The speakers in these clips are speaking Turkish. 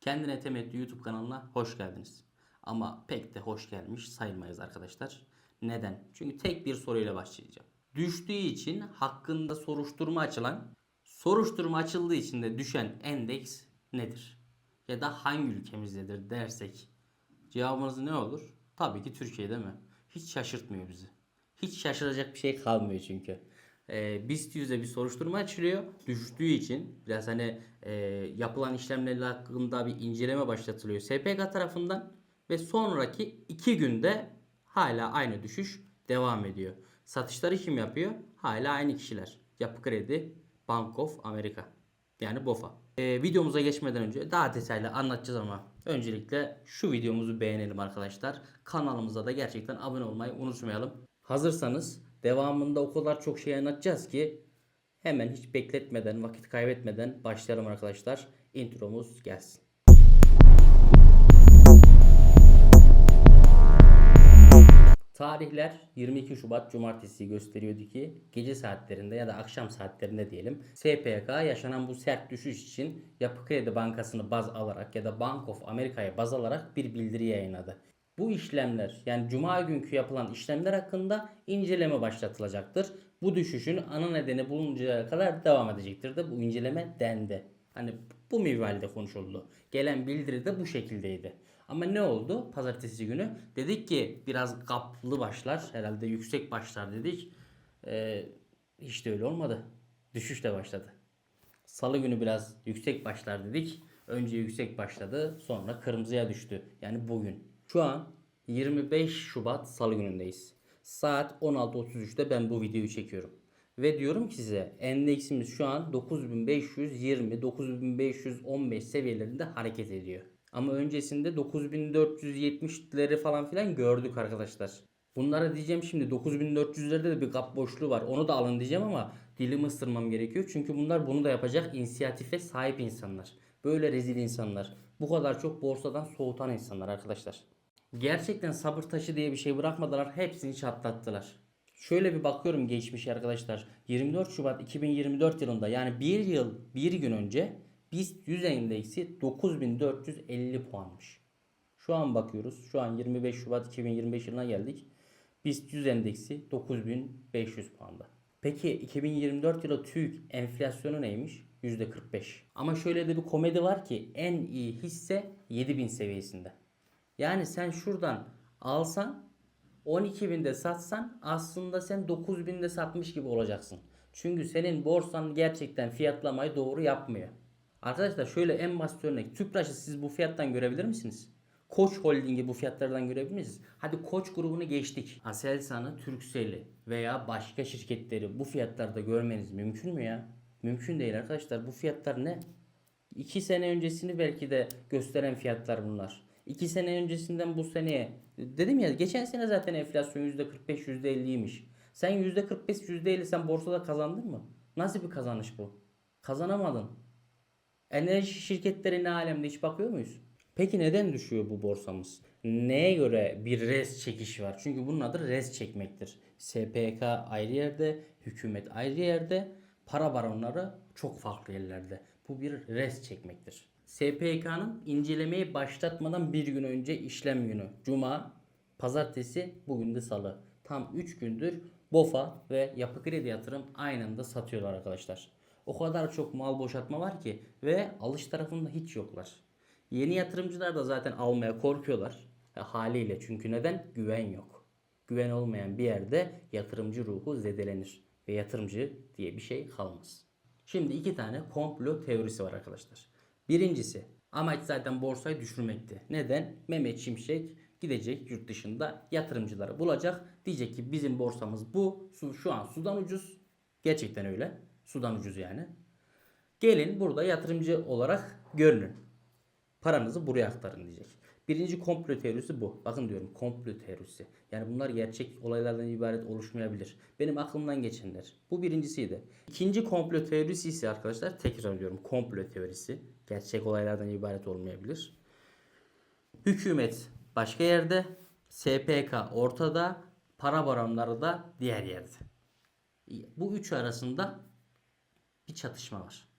Kendine Temettü YouTube kanalına hoş geldiniz. Ama pek de hoş gelmiş sayılmayız arkadaşlar. Neden? Çünkü tek bir soruyla başlayacağım. Düştüğü için hakkında soruşturma açılan, soruşturma açıldığı için de düşen endeks nedir? Ya da hangi ülkemizdedir dersek cevabımız ne olur? Tabii ki Türkiye değil mi? Hiç şaşırtmıyor bizi. Hiç şaşıracak bir şey kalmıyor çünkü. Ee, BIST yüzde bir soruşturma açılıyor. Düştüğü için biraz hani e, yapılan işlemlerle hakkında bir inceleme başlatılıyor SPK tarafından ve sonraki iki günde hala aynı düşüş devam ediyor. Satışları kim yapıyor? Hala aynı kişiler. Yapı Kredi, Bank of America. Yani BOFA. Ee, videomuza geçmeden önce daha detaylı anlatacağız ama öncelikle şu videomuzu beğenelim arkadaşlar. Kanalımıza da gerçekten abone olmayı unutmayalım. Hazırsanız devamında o kadar çok şey anlatacağız ki hemen hiç bekletmeden, vakit kaybetmeden başlayalım arkadaşlar. Intromuz gelsin. Tarihler 22 Şubat Cumartesi gösteriyordu ki gece saatlerinde ya da akşam saatlerinde diyelim SPK yaşanan bu sert düşüş için Yapı Kredi Bankası'nı baz alarak ya da Bank of America'ya baz alarak bir bildiri yayınladı. Bu işlemler yani cuma günkü yapılan işlemler hakkında inceleme başlatılacaktır. Bu düşüşün ana nedeni bulununcaya kadar devam edecektir de bu inceleme dendi. Hani bu minvalde konuşuldu. Gelen bildiri de bu şekildeydi. Ama ne oldu pazartesi günü? Dedik ki biraz kaplı başlar herhalde yüksek başlar dedik. Ee, hiç de öyle olmadı. Düşüş de başladı. Salı günü biraz yüksek başlar dedik. Önce yüksek başladı sonra kırmızıya düştü. Yani bugün. Şu an 25 Şubat Salı günündeyiz. Saat 16.33'te ben bu videoyu çekiyorum. Ve diyorum ki size endeksimiz şu an 9520 9515 seviyelerinde hareket ediyor. Ama öncesinde 9470'leri falan filan gördük arkadaşlar. Bunlara diyeceğim şimdi 9400'lerde de bir kap boşluğu var. Onu da alın diyeceğim ama dilimi ısırmam gerekiyor. Çünkü bunlar bunu da yapacak inisiyatife sahip insanlar. Böyle rezil insanlar. Bu kadar çok borsadan soğutan insanlar arkadaşlar. Gerçekten sabır taşı diye bir şey bırakmadılar. Hepsini çatlattılar. Şöyle bir bakıyorum geçmişe arkadaşlar. 24 Şubat 2024 yılında yani bir yıl bir gün önce BIST 100 endeksi 9450 puanmış. Şu an bakıyoruz. Şu an 25 Şubat 2025 yılına geldik. BIST 100 endeksi 9500 puanda. Peki 2024 yılı TÜİK enflasyonu neymiş? %45. Ama şöyle de bir komedi var ki en iyi hisse 7000 seviyesinde. Yani sen şuradan alsan 12.000'de satsan aslında sen 9.000'de satmış gibi olacaksın. Çünkü senin borsan gerçekten fiyatlamayı doğru yapmıyor. Arkadaşlar şöyle en basit örnek. Tüpraş'ı siz bu fiyattan görebilir misiniz? Koç Holding'i bu fiyatlardan görebilir misiniz? Hadi Koç grubunu geçtik. Aselsan'ı, Turkcell'i veya başka şirketleri bu fiyatlarda görmeniz mümkün mü ya? Mümkün değil arkadaşlar. Bu fiyatlar ne? 2 sene öncesini belki de gösteren fiyatlar bunlar. 2 sene öncesinden bu seneye dedim ya geçen sene zaten enflasyon %45 %50'ymiş. Sen %45 %50 sen borsada kazandın mı? Nasıl bir kazanış bu? Kazanamadın. Enerji şirketleri ne alemde hiç bakıyor muyuz? Peki neden düşüyor bu borsamız? Neye göre bir res çekişi var? Çünkü bunun adı res çekmektir. SPK ayrı yerde, hükümet ayrı yerde, para baronları çok farklı yerlerde. Bu bir res çekmektir. SPK'nın incelemeyi başlatmadan bir gün önce işlem günü. Cuma, pazartesi, bugün de salı. Tam 3 gündür BOFA ve Yapı Kredi Yatırım aynı anda satıyorlar arkadaşlar. O kadar çok mal boşaltma var ki ve alış tarafında hiç yoklar. Yeni yatırımcılar da zaten almaya korkuyorlar. E, haliyle çünkü neden? Güven yok. Güven olmayan bir yerde yatırımcı ruhu zedelenir ve yatırımcı diye bir şey kalmaz. Şimdi iki tane komplo teorisi var arkadaşlar. Birincisi amaç zaten borsayı düşürmekti. Neden? Mehmet Şimşek gidecek yurt dışında yatırımcıları bulacak. Diyecek ki bizim borsamız bu. Şu an sudan ucuz. Gerçekten öyle. Sudan ucuz yani. Gelin burada yatırımcı olarak görünün. Paranızı buraya aktarın diyecek. Birinci komplo teorisi bu. Bakın diyorum komplo teorisi. Yani bunlar gerçek olaylardan ibaret oluşmayabilir. Benim aklımdan geçenler. Bu birincisiydi. İkinci komplo teorisi ise arkadaşlar tekrar diyorum komplo teorisi. Gerçek olaylardan ibaret olmayabilir. Hükümet başka yerde, SPK ortada, para baronları da diğer yerde. Bu üç arasında bir çatışma var.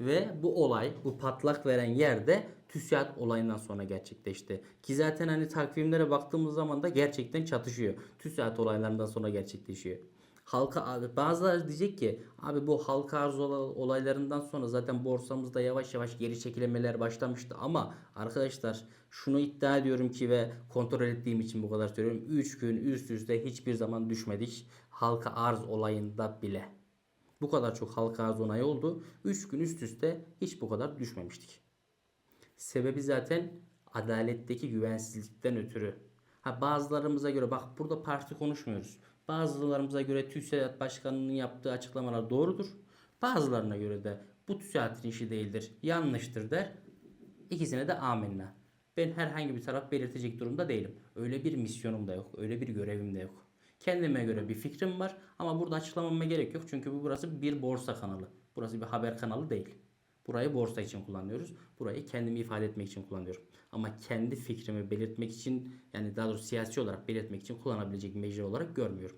Ve bu olay, bu patlak veren yerde TÜSİAD olayından sonra gerçekleşti. Ki zaten hani takvimlere baktığımız zaman da gerçekten çatışıyor. TÜSİAD olaylarından sonra gerçekleşiyor. Halka bazıları diyecek ki abi bu halka arz ola- olaylarından sonra zaten borsamızda yavaş yavaş geri çekilemeler başlamıştı ama arkadaşlar şunu iddia ediyorum ki ve kontrol ettiğim için bu kadar söylüyorum. 3 gün üst üste hiçbir zaman düşmedik halka arz olayında bile. Bu kadar çok halka arz onayı oldu. 3 gün üst üste hiç bu kadar düşmemiştik. Sebebi zaten adaletteki güvensizlikten ötürü. Ha bazılarımıza göre bak burada parti konuşmuyoruz. Bazılarımıza göre TÜSİAD Başkanı'nın yaptığı açıklamalar doğrudur. Bazılarına göre de bu TÜSİAD'ın işi değildir, yanlıştır der. İkisine de amenna. Ben herhangi bir taraf belirtecek durumda değilim. Öyle bir misyonum da yok, öyle bir görevim de yok. Kendime göre bir fikrim var ama burada açıklamama gerek yok çünkü bu burası bir borsa kanalı. Burası bir haber kanalı değil. Burayı borsa için kullanıyoruz. Burayı kendimi ifade etmek için kullanıyorum. Ama kendi fikrimi belirtmek için yani daha doğrusu siyasi olarak belirtmek için kullanabilecek mecra olarak görmüyorum.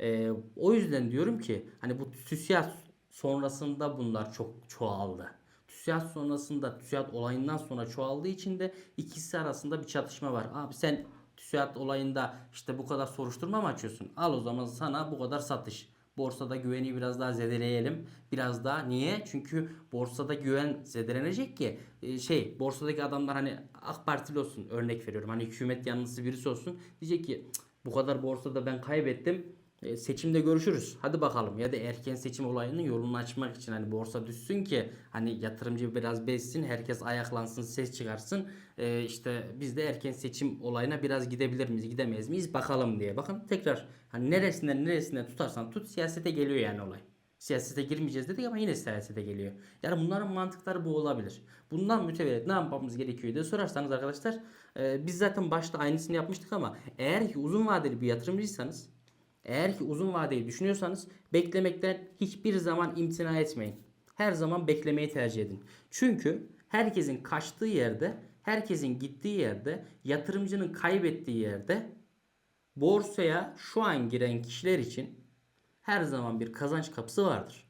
Ee, o yüzden diyorum ki hani bu TÜSİAD sonrasında bunlar çok çoğaldı. TÜSİAD sonrasında TÜSİAD olayından sonra çoğaldığı için de ikisi arasında bir çatışma var. Abi sen TÜSİAD olayında işte bu kadar soruşturma mı açıyorsun? Al o zaman sana bu kadar satış. Borsada güveni biraz daha zedeleyelim. Biraz daha niye? Çünkü borsada güven zedelenecek ki e, şey borsadaki adamlar hani AK Partili olsun örnek veriyorum. Hani hükümet yanlısı birisi olsun. Diyecek ki "Cık, bu kadar borsada ben kaybettim. E, seçimde görüşürüz. Hadi bakalım ya da erken seçim olayının yolunu açmak için hani borsa düşsün ki hani yatırımcı biraz bezsin, herkes ayaklansın, ses çıkarsın. E, işte biz de erken seçim olayına biraz gidebilir miyiz, gidemeyiz miyiz bakalım diye. Bakın tekrar hani neresinden neresinden tutarsan tut siyasete geliyor yani olay. Siyasete girmeyeceğiz dedik ama yine siyasete geliyor. Yani bunların mantıkları bu olabilir. Bundan mütevellit ne yapmamız gerekiyor diye sorarsanız arkadaşlar e, biz zaten başta aynısını yapmıştık ama eğer ki uzun vadeli bir yatırımcıysanız eğer ki uzun vadeyi düşünüyorsanız beklemekten hiçbir zaman imtina etmeyin. Her zaman beklemeyi tercih edin. Çünkü herkesin kaçtığı yerde, herkesin gittiği yerde, yatırımcının kaybettiği yerde borsaya şu an giren kişiler için her zaman bir kazanç kapısı vardır.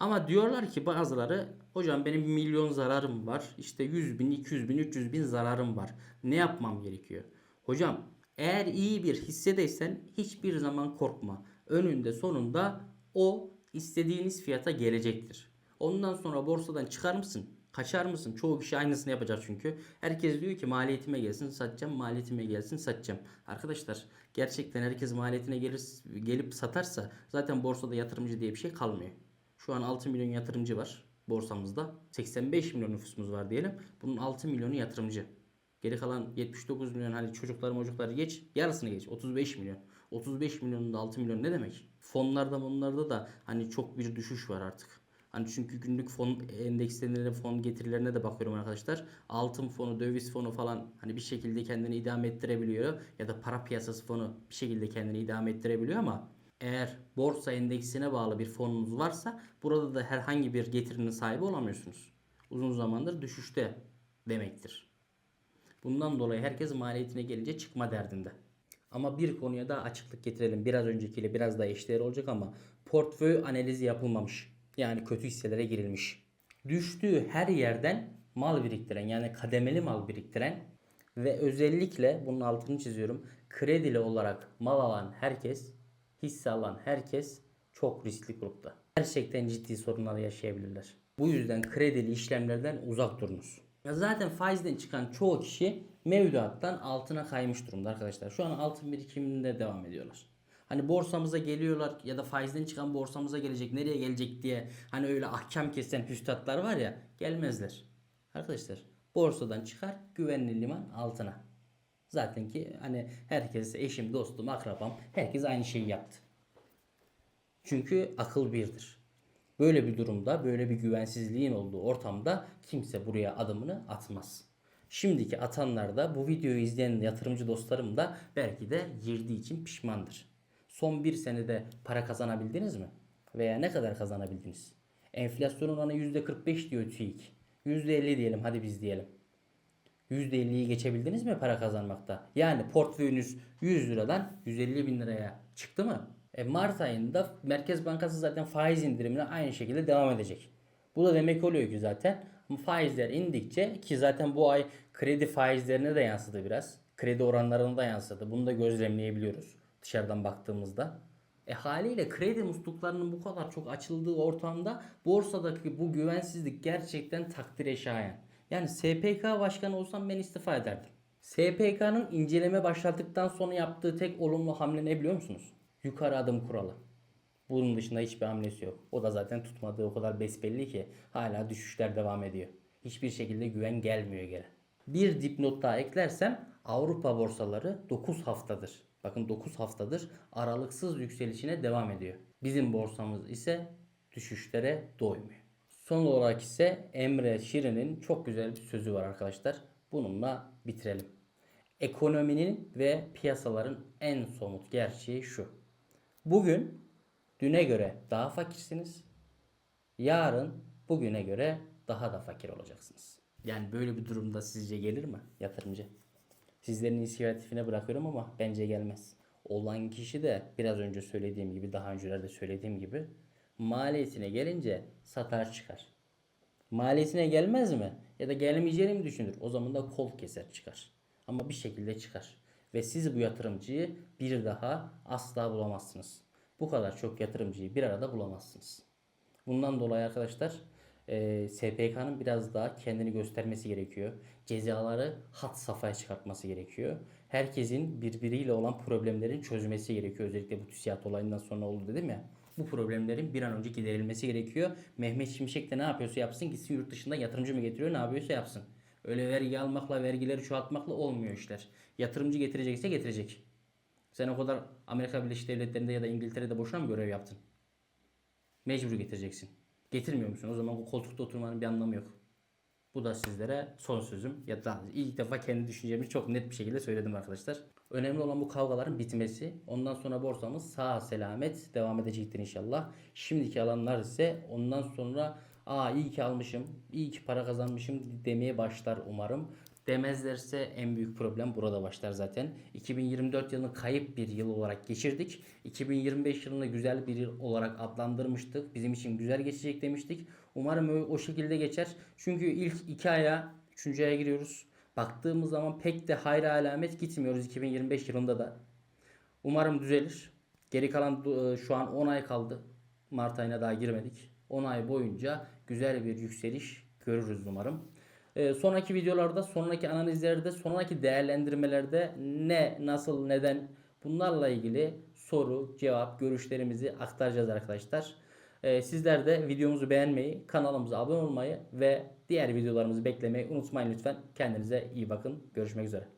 Ama diyorlar ki bazıları hocam benim milyon zararım var. işte 100 bin, 200 bin, 300 bin zararım var. Ne yapmam gerekiyor? Hocam eğer iyi bir hissedeysen hiçbir zaman korkma. Önünde sonunda o istediğiniz fiyata gelecektir. Ondan sonra borsadan çıkar mısın? Kaçar mısın? Çoğu kişi aynısını yapacak çünkü. Herkes diyor ki maliyetime gelsin satacağım, maliyetime gelsin satacağım. Arkadaşlar gerçekten herkes maliyetine gelir, gelip satarsa zaten borsada yatırımcı diye bir şey kalmıyor. Şu an 6 milyon yatırımcı var borsamızda. 85 milyon nüfusumuz var diyelim. Bunun 6 milyonu yatırımcı. Geri kalan 79 milyon hani çocukları çocukları geç yarısını geç 35 milyon. 35 milyonun da 6 milyon ne demek? Fonlarda bunlarda da hani çok bir düşüş var artık. Hani çünkü günlük fon endekslerine, fon getirilerine de bakıyorum arkadaşlar. Altın fonu, döviz fonu falan hani bir şekilde kendini idame ettirebiliyor. Ya da para piyasası fonu bir şekilde kendini idame ettirebiliyor ama eğer borsa endeksine bağlı bir fonunuz varsa burada da herhangi bir getirinin sahibi olamıyorsunuz. Uzun zamandır düşüşte demektir. Bundan dolayı herkes maliyetine gelince çıkma derdinde. Ama bir konuya daha açıklık getirelim. Biraz öncekiyle biraz daha eşdeğer olacak ama portföy analizi yapılmamış. Yani kötü hisselere girilmiş. Düştüğü her yerden mal biriktiren yani kademeli mal biriktiren ve özellikle bunun altını çiziyorum. Kredili olarak mal alan herkes, hisse alan herkes çok riskli grupta. Gerçekten ciddi sorunlar yaşayabilirler. Bu yüzden kredili işlemlerden uzak durunuz. Zaten faizden çıkan çoğu kişi mevduattan altına kaymış durumda arkadaşlar. Şu an altın birikiminde devam ediyorlar. Hani borsamıza geliyorlar ya da faizden çıkan borsamıza gelecek nereye gelecek diye hani öyle ahkam kesen hüstatlar var ya gelmezler. Arkadaşlar borsadan çıkar güvenli liman altına. Zaten ki hani herkes eşim dostum akrabam herkes aynı şeyi yaptı. Çünkü akıl birdir. Böyle bir durumda, böyle bir güvensizliğin olduğu ortamda kimse buraya adımını atmaz. Şimdiki atanlar da bu videoyu izleyen yatırımcı dostlarım da belki de girdiği için pişmandır. Son bir senede para kazanabildiniz mi? Veya ne kadar kazanabildiniz? Enflasyon oranı %45 diyor TÜİK. %50 diyelim hadi biz diyelim. %50'yi geçebildiniz mi para kazanmakta? Yani portföyünüz 100 liradan 150 bin liraya çıktı mı? E Mart ayında Merkez Bankası zaten faiz indirimine aynı şekilde devam edecek. Bu da demek oluyor ki zaten faizler indikçe ki zaten bu ay kredi faizlerine de yansıdı biraz. Kredi oranlarına da yansıdı. Bunu da gözlemleyebiliyoruz dışarıdan baktığımızda. E haliyle kredi musluklarının bu kadar çok açıldığı ortamda borsadaki bu güvensizlik gerçekten takdire şayan. Yani SPK başkanı olsam ben istifa ederdim. SPK'nın inceleme başlattıktan sonra yaptığı tek olumlu hamle ne biliyor musunuz? Yukarı adım kuralı. Bunun dışında hiçbir hamlesi yok. O da zaten tutmadığı o kadar besbelli ki hala düşüşler devam ediyor. Hiçbir şekilde güven gelmiyor geri. Bir dipnot daha eklersem Avrupa borsaları 9 haftadır. Bakın 9 haftadır aralıksız yükselişine devam ediyor. Bizim borsamız ise düşüşlere doymuyor. Son olarak ise Emre Şirin'in çok güzel bir sözü var arkadaşlar. Bununla bitirelim. Ekonominin ve piyasaların en somut gerçeği şu. Bugün düne göre daha fakirsiniz. Yarın bugüne göre daha da fakir olacaksınız. Yani böyle bir durumda sizce gelir mi yatırımcı? Sizlerin inisiyatifine bırakıyorum ama bence gelmez. Olan kişi de biraz önce söylediğim gibi daha öncelerde söylediğim gibi maliyetine gelince satar çıkar. Maliyetine gelmez mi? Ya da gelmeyeceğini mi düşünür? O zaman da kol keser çıkar. Ama bir şekilde çıkar. Ve siz bu yatırımcıyı bir daha asla bulamazsınız. Bu kadar çok yatırımcıyı bir arada bulamazsınız. Bundan dolayı arkadaşlar e, SPK'nın biraz daha kendini göstermesi gerekiyor. Cezaları hat safhaya çıkartması gerekiyor. Herkesin birbiriyle olan problemlerin çözmesi gerekiyor. Özellikle bu TÜSİAD olayından sonra oldu dedim ya. Bu problemlerin bir an önce giderilmesi gerekiyor. Mehmet Şimşek de ne yapıyorsa yapsın gitsin yurt dışından yatırımcı mı getiriyor ne yapıyorsa yapsın. Öyle vergi almakla vergileri çoğaltmakla olmuyor işler. Yatırımcı getirecekse getirecek. Sen o kadar Amerika Birleşik Devletleri'nde ya da İngiltere'de boşuna mı görev yaptın? Mecbur getireceksin. Getirmiyor musun? O zaman bu koltukta oturmanın bir anlamı yok. Bu da sizlere son sözüm. Ya da ilk defa kendi düşüncemi çok net bir şekilde söyledim arkadaşlar. Önemli olan bu kavgaların bitmesi. Ondan sonra borsamız sağ selamet devam edecektir inşallah. Şimdiki alanlar ise ondan sonra aa iyi ki almışım, iyi ki para kazanmışım demeye başlar umarım. Demezlerse en büyük problem burada başlar zaten. 2024 yılını kayıp bir yıl olarak geçirdik. 2025 yılını güzel bir yıl olarak adlandırmıştık. Bizim için güzel geçecek demiştik. Umarım o, şekilde geçer. Çünkü ilk iki aya, üçüncü aya giriyoruz. Baktığımız zaman pek de hayra alamet gitmiyoruz 2025 yılında da. Umarım düzelir. Geri kalan e, şu an 10 ay kaldı. Mart ayına daha girmedik. 10 ay boyunca güzel bir yükseliş görürüz umarım. Ee, sonraki videolarda, sonraki analizlerde, sonraki değerlendirmelerde ne, nasıl, neden bunlarla ilgili soru, cevap, görüşlerimizi aktaracağız arkadaşlar. Ee, sizler de videomuzu beğenmeyi, kanalımıza abone olmayı ve diğer videolarımızı beklemeyi unutmayın lütfen. Kendinize iyi bakın. Görüşmek üzere.